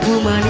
aku manis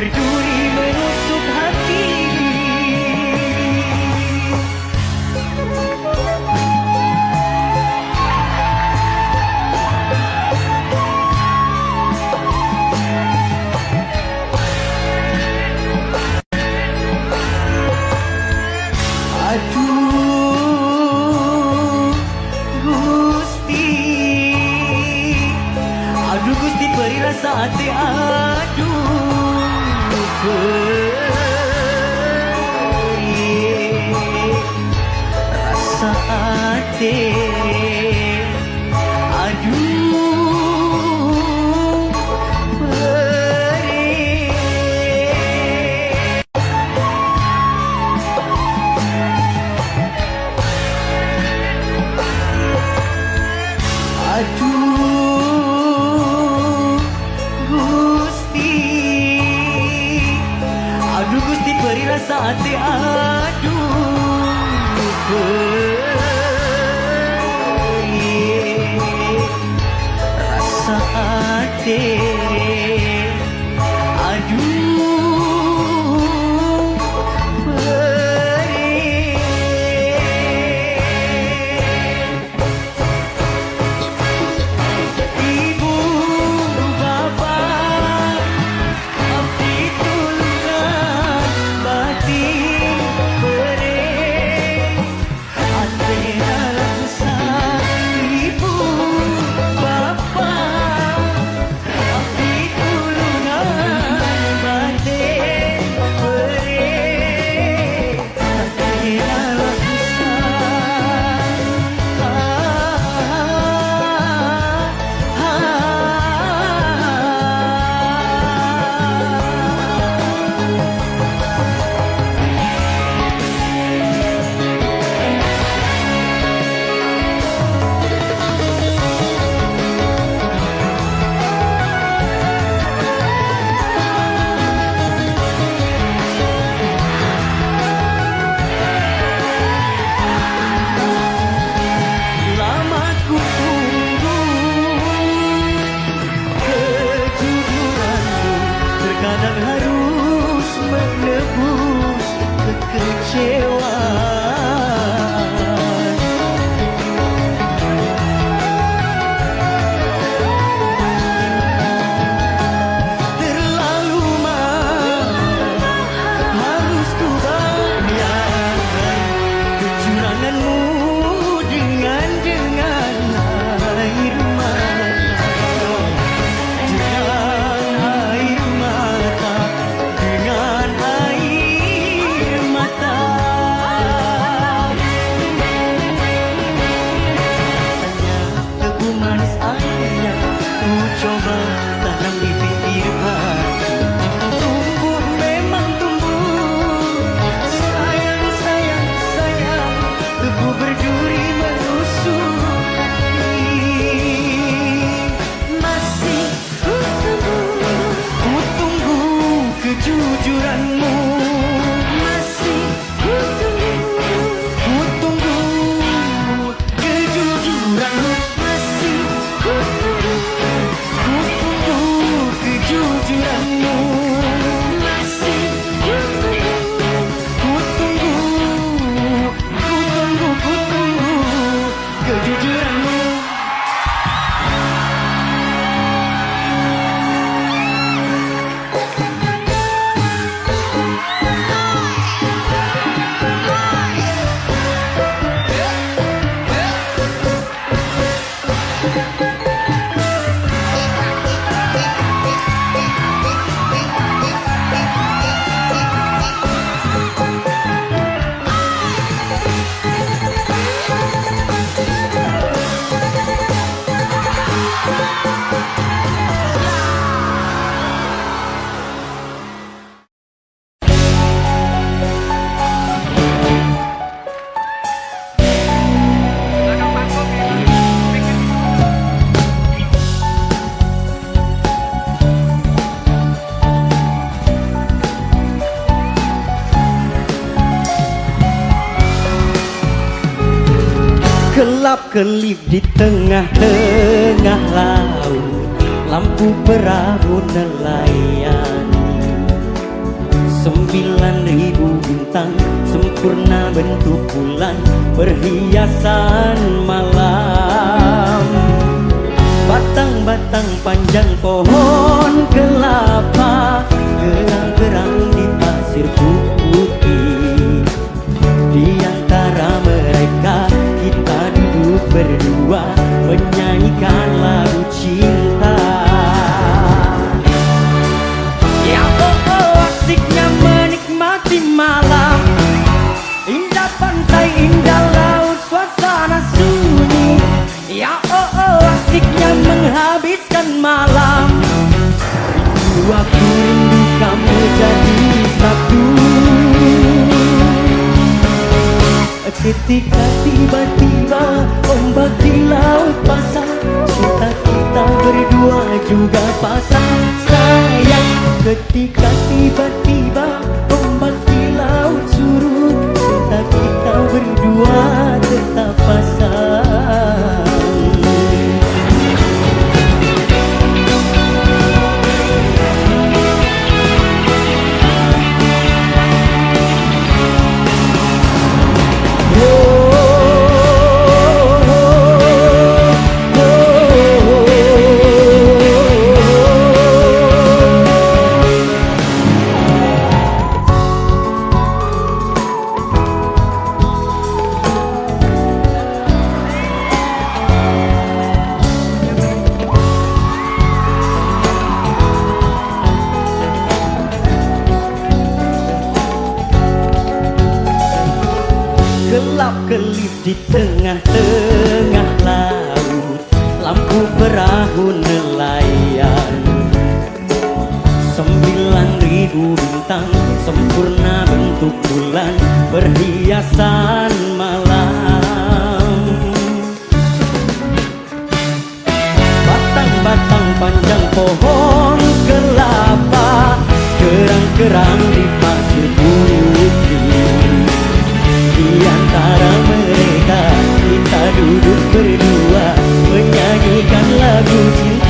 but do kelip di tengah-tengah laut. Lampu perahu nelayan. Sembilan ribu bintang Sempurna bentuk bulan Perhiasan malam. Batang-batang panjang pohon kelapa Gerang-gerang di pasir putih Di antara berdua menyanyikan lagu cinta. Ya oh oh asiknya menikmati malam. Indah pantai, indah laut, suasana sunyi. Ya oh oh asiknya menghabiskan malam. Itu aku rindu kamu jadi satu. Ketika di tengah-tengah laut Lampu perahu nelayan. Sembilan ribu bintang Sempurna bentuk bulan Perhiasan malam. Batang-batang panjang pohon kelapa Kerang-kerang di pasir putih duduk berdua Menyanyikan lagu cinta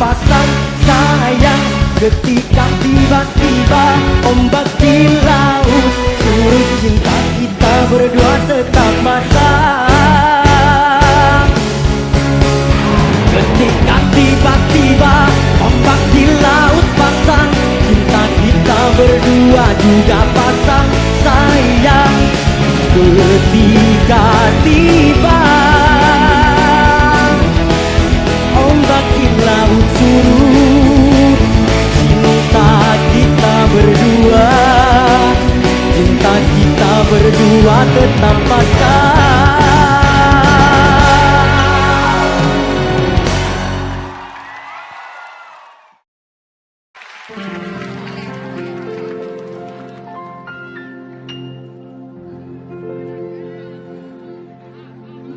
pasang sayang Ketika tiba-tiba ombak di laut Suruh cinta kita berdua tetap pasang Ketika tiba-tiba ombak di laut pasang Cinta kita berdua juga pasang sayang. Ketika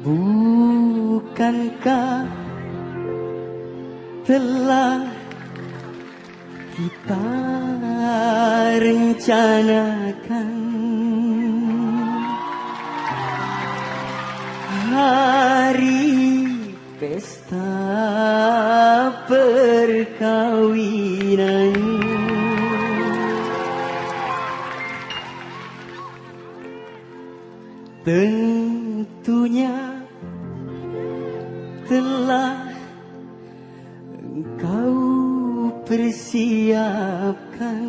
Bukankah telah kita rencanakan? Hari pesta perkawinan tentunya telah engkau persiapkan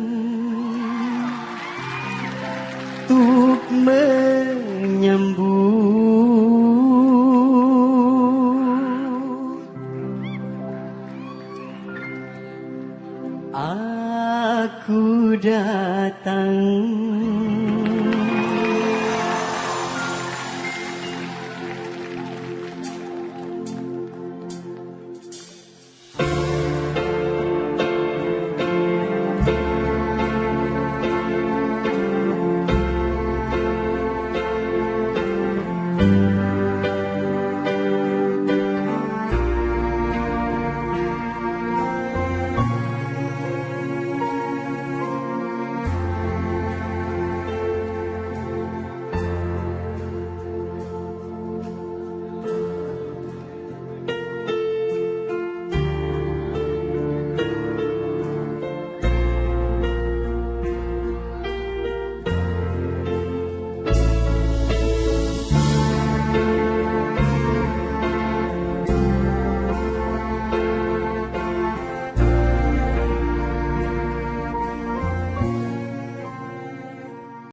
untuk menyambut